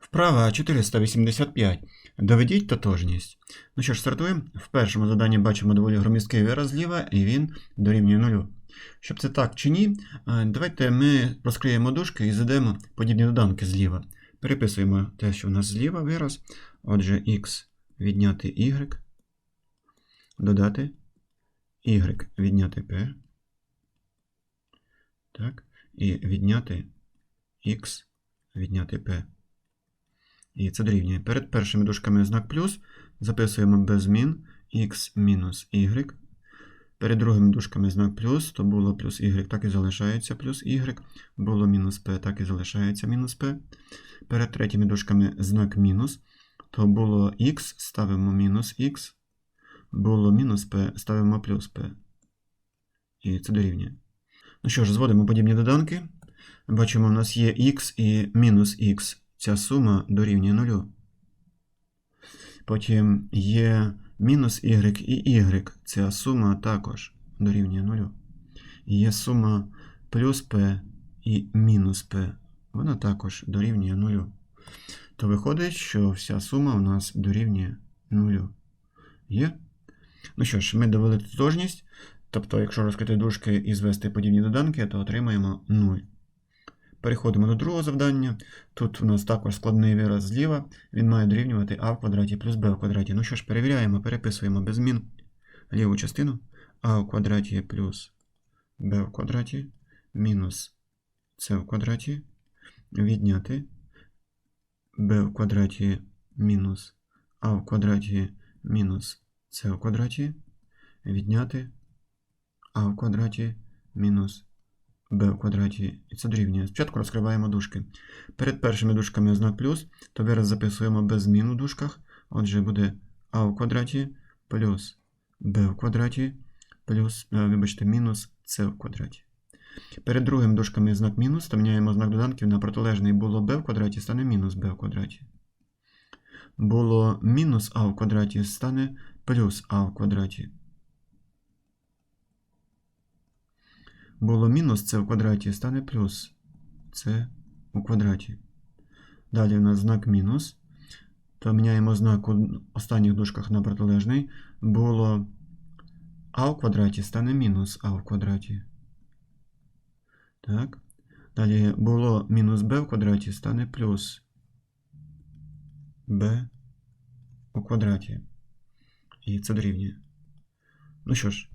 Вправа 485. Доведіть тотожність. Ну що ж, стартуємо. В першому заданні бачимо доволі громісткий вираз зліва, і він дорівнює нулю. Щоб це так чи ні, давайте ми розкриємо дужки і задаємо подібні доданки зліва. Переписуємо те, що в нас зліва вираз. Отже, x відняти y, додати y відняти p. Так. І відняти x відняти p. І це дорівнює. Перед першими дужками знак плюс записуємо без змін x мінус y. Перед другими дужками знак плюс, то було плюс y, так і залишається плюс y. Було мінус p, так і залишається мінус p. Перед третіми дужками знак мінус, то було x, ставимо мінус x. Було мінус p, ставимо плюс p. І це дорівнює. Ну що ж, зводимо подібні доданки. Бачимо, у нас є x і мінус x. Ця сума дорівнює нулю. Потім є мінус y і y. Ця сума також дорівнює нулю. Є сума плюс p і мінус p. Вона також дорівнює нулю. То виходить, що вся сума у нас дорівнює нулю. Є? Ну що ж, ми довели тотожність. Тобто, якщо розкрити дужки і звести подібні доданки, то отримаємо 0. Переходимо до другого завдання. Тут у нас також складний вираз зліва. Він має дорівнювати а в квадраті плюс b в квадраті. Ну що ж, перевіряємо, переписуємо без змін ліву частину а в квадраті плюс b в квадраті мінус c в квадраті. Відняти b в квадраті мінус а в квадраті мінус c в квадраті. Відняти а в квадраті мінус b в квадраті. І це дорівнює. Спочатку розкриваємо дужки. Перед першими дужками знак плюс, то вираз записуємо без змін у дужках. Отже, буде а в квадраті плюс b в квадраті плюс, е, вибачте, мінус c в квадраті. Перед другими дужками знак мінус, то міняємо знак доданків на протилежний було b в квадраті, стане мінус b в квадраті. Було мінус а в квадраті, стане плюс а в квадраті. Було мінус c в квадраті, стане плюс c у квадраті. Далі у нас знак мінус. То міняємо знак у останніх дужках на протилежний. Було а в квадраті стане мінус а в квадраті. Так. Далі було мінус b в квадраті стане плюс b у квадраті. І це дорівнює. Ну що ж,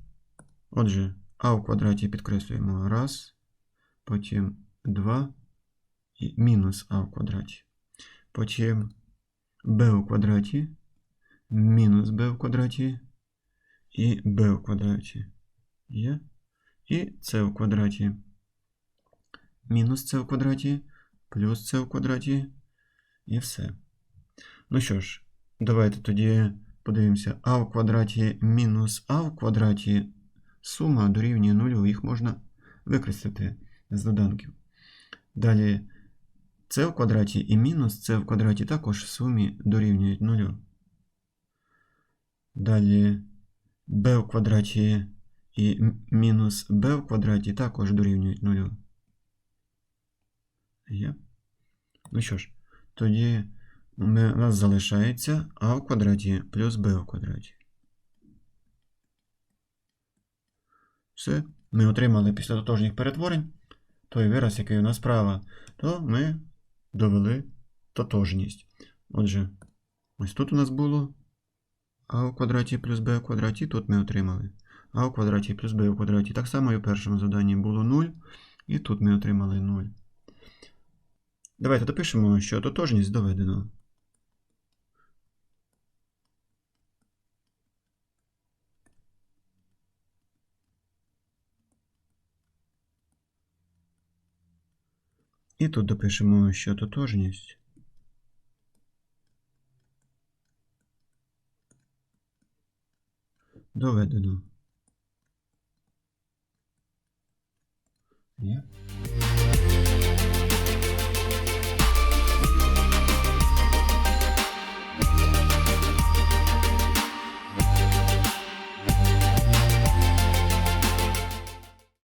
отже а в квадраті підкреслюємо раз, потім 2 і мінус а в квадраті. Потім b у квадраті, мінус b в квадраті і b в квадраті. Є. І c в квадраті. Мінус c в квадраті, плюс c в квадраті. І все. Ну що ж, давайте тоді подивимося а в квадраті мінус а в квадраті сума дорівнює нулю, їх можна викреслити з доданків. Далі c в квадраті і мінус c в квадраті також в сумі дорівнюють нулю. Далі b в квадраті і мінус b в квадраті також дорівнюють нулю. Є. Ну що ж, тоді у нас залишається а в квадраті плюс b в квадраті. Все, ми отримали після тотожніх перетворень той вираз, який у нас справа, то ми довели тотожність. Отже, ось тут у нас було а в квадраті плюс b в квадраті, тут ми отримали а в квадраті плюс b в квадраті. Так само і в першому заданні було 0, і тут ми отримали 0. Давайте допишемо, що тотожність доведено. І тут допишемо, що тотожність. Доведено. Є.